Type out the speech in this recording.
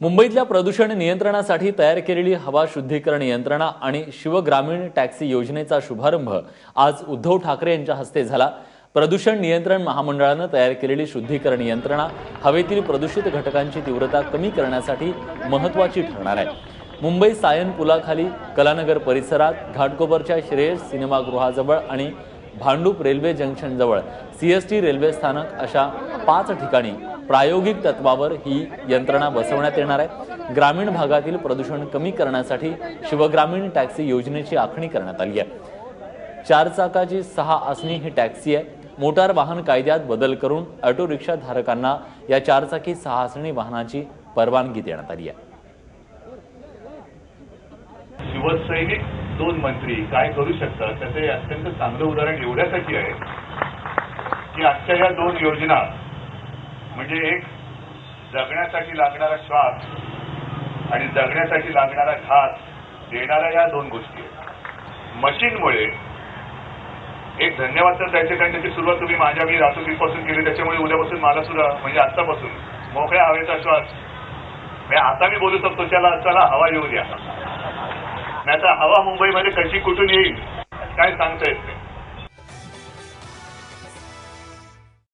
मुंबईतल्या प्रदूषण नियंत्रणासाठी तयार केलेली हवा शुद्धीकरण यंत्रणा आणि शिवग्रामीण टॅक्सी योजनेचा शुभारंभ आज उद्धव ठाकरे यांच्या हस्ते झाला. प्रदूषण नियंत्रण महामंडळानं तयार केलेली शुद्धीकरण यंत्रणा हवेतील प्रदूषित घटकांची तीव्रता कमी करण्यासाठी महत्त्वाची ठरणार आहे. मुंबई सायन पुलाखाली कलानगर परिसरात घाटकोपरच्या श्रेयस सिनेमागृहाजवळ आणि भांडूप रेल्वे जंक्शनजवळ सी एस टी रेल्वे स्थानक अशा पाच ठिकाणी प्रायोगिक तत्वावर ही यंत्रणा बसवण्यात येणार आहे. ग्रामीण भागातील प्रदूषण कमी करण्यासाठी शिवग्रामीण टॅक्सी योजनेची आखणी करण्यात आली आहे. चार चाकाची सहा आसनी ही टॅक्सी आहे. मोटार वाहन कायद्यात बदल करून ऑटो रिक्षा धारकांना या चारचाकी सहा आसनी वाहनाची परवानगी देण्यात आली आहे. शिवसैनिक दोन मंत्री काय करू शकतात? त्याचे अत्यंत चांगलं उदाहरण एवढ्यासाठी आहे की आजच्या या दोन योजना म्हणजे एक जगण्यासाठी लागणारा श्वास आणि जगण्यासाठी लागणारा घास देणाऱ्या या दोन गोष्टी आहेत. मशीनमुळे एक धन्यवाद तर द्यायचे कारण त्याची सुरुवात तुम्ही माझ्या मी रातोगीपासून केली त्याच्यामुळे उद्यापासून मला सुद्धा म्हणजे आत्तापासून. मोकळ्या हवेचा श्वास. म्हणजे आता मी बोलू शकतो त्याला चला हवा येऊ द्या. नाही तर हवा मुंबईमध्ये कशी कुठून येईल काय सांगता येत नाही.